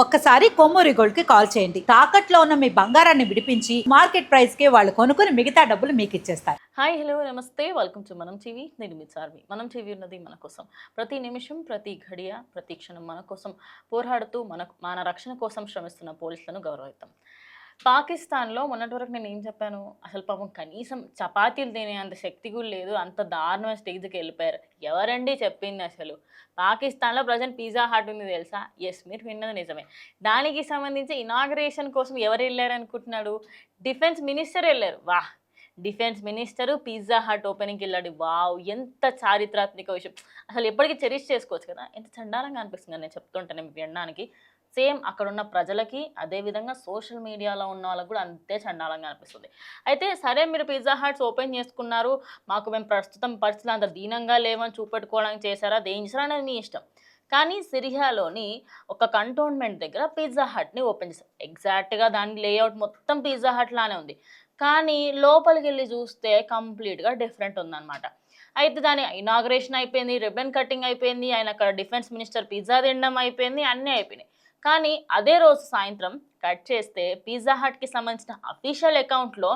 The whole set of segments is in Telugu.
ఒక్కసారి కొమ్మూరి గోల్డ్కి కాల్ చేయండి. తాకట్లో ఉన్న మీ బంగారాన్ని విడిపించి మార్కెట్ ప్రైస్కి వాళ్ళు కొనుక్కుని మిగతా డబ్బులు మీకు ఇచ్చేస్తారు. హాయ్ హలో నమస్తే. Welcome to Manam TV. నేను మీ చార్వి. మనం టీవీ ఉన్నది మన కోసం. ప్రతి నిమిషం ప్రతి ఘడియ ప్రతి క్షణం మన కోసం పోరాడుతూ మన మన రక్షణ కోసం శ్రమిస్తున్న పోలీసులను గౌరవిస్తాం పాకిస్తాన్లో మొన్నటి వరకు నేను ఏం చెప్పాను? అసలు పాపం కనీసం చపాతీలు తినే అంత శక్తి కూడా లేదు. అంత దారుణమైన స్టేజ్కి వెళ్ళిపోయారు. ఎవరండి చెప్పింది అసలు? పాకిస్తాన్లో ప్రజెంట్ పిజ్జా హాట్ ఉంది తెలుసా? ఎస్ మీరు విన్నది నిజమే. దానికి సంబంధించి ఇనాగ్రేషన్ కోసం ఎవరు వెళ్ళారు అనుకుంటున్నాడు? డిఫెన్స్ మినిస్టర్ వెళ్ళారు. వా డిఫెన్స్ మినిస్టర్ పిజ్జా హట్ ఓపెనింగ్కి వెళ్ళాడు. వావ్! ఎంత చారిత్రాత్మక విషయం. అసలు ఎప్పటికీ చెరిష్ చేసుకోవచ్చు కదా? ఎంత చండాలంగా అనిపిస్తుంది నేను చెప్తుంటాను మీకు వినడానికి. సేమ్ అక్కడ ఉన్న ప్రజలకి అదేవిధంగా సోషల్ మీడియాలో ఉన్న వాళ్ళకి కూడా అంతే చండాలంగా అనిపిస్తుంది. అయితే సరే మీరు పిజ్జా హట్స్ ఓపెన్ చేసుకున్నారు మాకు మేము ప్రస్తుతం పరిస్థితులు అంత దీనంగా లేవని చూపెట్టుకోవడానికి చేశారా దేని చేశారా అనేది మీ ఇష్టం. కానీ సిరియాలోని ఒక కంటోన్మెంట్ దగ్గర పిజ్జా హట్ని ఓపెన్ చేశారు. ఎగ్జాక్ట్గా దాని లేఅవుట్ మొత్తం పిజ్జా హట్ లానే ఉంది. కానీ లోపలికి వెళ్ళి చూస్తే కంప్లీట్గా డిఫరెంట్ ఉందన్నమాట. అయితే దాని ఇనాగ్రేషన్ అయిపోయింది రిబన్ కటింగ్ అయిపోయింది ఆయన అక్కడ డిఫెన్స్ మినిస్టర్ పిజ్జా తినడం అయిపోయింది అన్నీ అయిపోయినాయి. కానీ అదే రోజు సాయంత్రం కట్ చేస్తే పిజ్జా హట్కి సంబంధించిన అఫీషియల్ అకౌంట్లో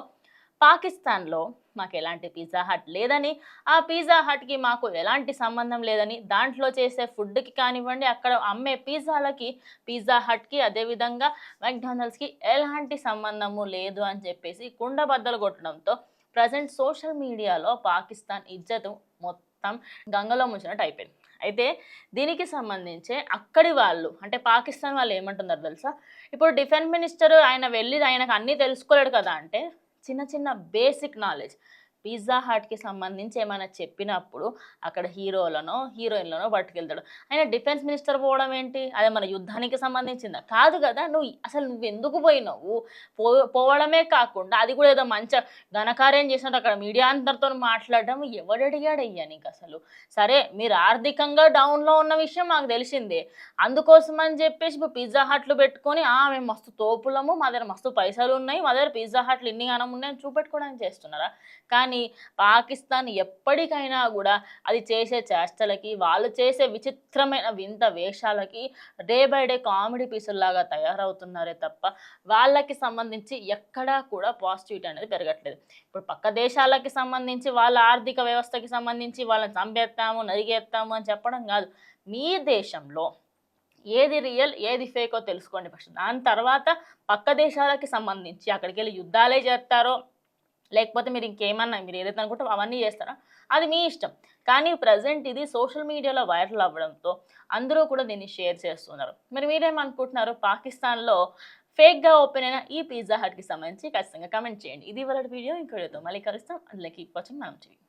పాకిస్తాన్లో మాకు ఎలాంటి పిజ్జా హట్ లేదని ఆ పిజ్జా హట్కి మాకు ఎలాంటి సంబంధం లేదని దాంట్లో చేసే ఫుడ్కి కానివ్వండి అక్కడ అమ్మే పిజ్జాలకి పిజ్జా హట్కి అదేవిధంగా మెక్డానల్డ్స్కి ఎలాంటి సంబంధము లేదు అని చెప్పేసి కుండ బద్దలు కొట్టడంతో ప్రజెంట్ సోషల్ మీడియాలో పాకిస్తాన్ ఇజ్జత్ మొత్తం గంగలో ముంచినట్టు అయిపోయింది. అయితే దీనికి సంబంధించే అక్కడి వాళ్ళు అంటే పాకిస్తాన్ వాళ్ళు ఏమంటున్నారు తెలుసా? ఇప్పుడు డిఫెన్స్ మినిస్టర్ ఆయన వెళ్ళి ఆయనకు అన్నీ తెలుసుకోలేడు కదా అంటే చిన్న చిన్న బేసిక్ నాలెడ్జ్. పిజ్జా హాట్కి సంబంధించి ఏమైనా చెప్పినప్పుడు అక్కడ హీరోలనో హీరోయిన్లనో పట్టుకెళ్తాడు. ఆయన డిఫెన్స్ మినిస్టర్ పోవడం ఏంటి? అదే మన యుద్ధానికి సంబంధించిందా? కాదు కదా నువ్వు అసలు నువ్వు ఎందుకు పోయినావు? పో పోవడమే కాకుండా అది కూడా ఏదో మంచి ఘనకార్యం చేసినట్టు అక్కడ మీడియా అందరితో మాట్లాడడం ఎవడు అడిగాడయ్యా నీకు అసలు? సరే మీరు ఆర్థికంగా డౌన్లో ఉన్న విషయం మాకు తెలిసిందే. అందుకోసం అని చెప్పేసి ఇప్పుడు పిజ్జా హట్లు పెట్టుకొని ఆ మేము మస్తు తోపులము మా దగ్గర మస్తు పైసలు ఉన్నాయి మా దగ్గర పిజ్జా హట్లు ఇన్ని గానం ఉన్నాయని చూపెట్టుకోవడానికి చేస్తున్నారా? కానీ పాకిస్తాన్ ఎప్పటికైనా కూడా అది చేసే చేష్టలకి వాళ్ళు చేసే విచిత్రమైన వింత వేషాలకి డే బై డే కామెడీ పీసుల్లాగా తయారవుతున్నారే తప్ప వాళ్ళకి సంబంధించి ఎక్కడా కూడా పాజిటివిటీ అనేది పెరగట్లేదు. ఇప్పుడు పక్క దేశాలకి సంబంధించి వాళ్ళ ఆర్థిక వ్యవస్థకి సంబంధించి వాళ్ళని చంపేస్తాము నరిగేస్తాము అని చెప్పడం కాదు. మీ దేశంలో ఏది రియల్ ఏది ఫేకో తెలుసుకోండి ఫస్ట్ దాని తర్వాత పక్క దేశాలకి సంబంధించి అక్కడికి వెళ్ళి యుద్ధాలే చేస్తారో లేకపోతే మీరు ఇంకేమన్నా మీరు ఏదైతే అనుకుంటారో అవన్నీ చేస్తారా? అది మీ ఇష్టం. కానీ ప్రజెంట్ ఇది సోషల్ మీడియాలో వైరల్ అవ్వడంతో అందరూ కూడా దీన్ని షేర్ చేస్తున్నారు. మరి మీరేమనుకుంటున్నారు? పాకిస్తాన్లో ఫేక్గా ఓపెన్ అయిన ఈ పిజ్జా హట్కి సంబంధించి ఖచ్చితంగా కమెంట్ చేయండి. ఇది వాళ్ళ వీడియో. ఇంకోటితో మళ్ళీ కలుస్తాం. అందులోకి వాచింగ్ మనం చేయండి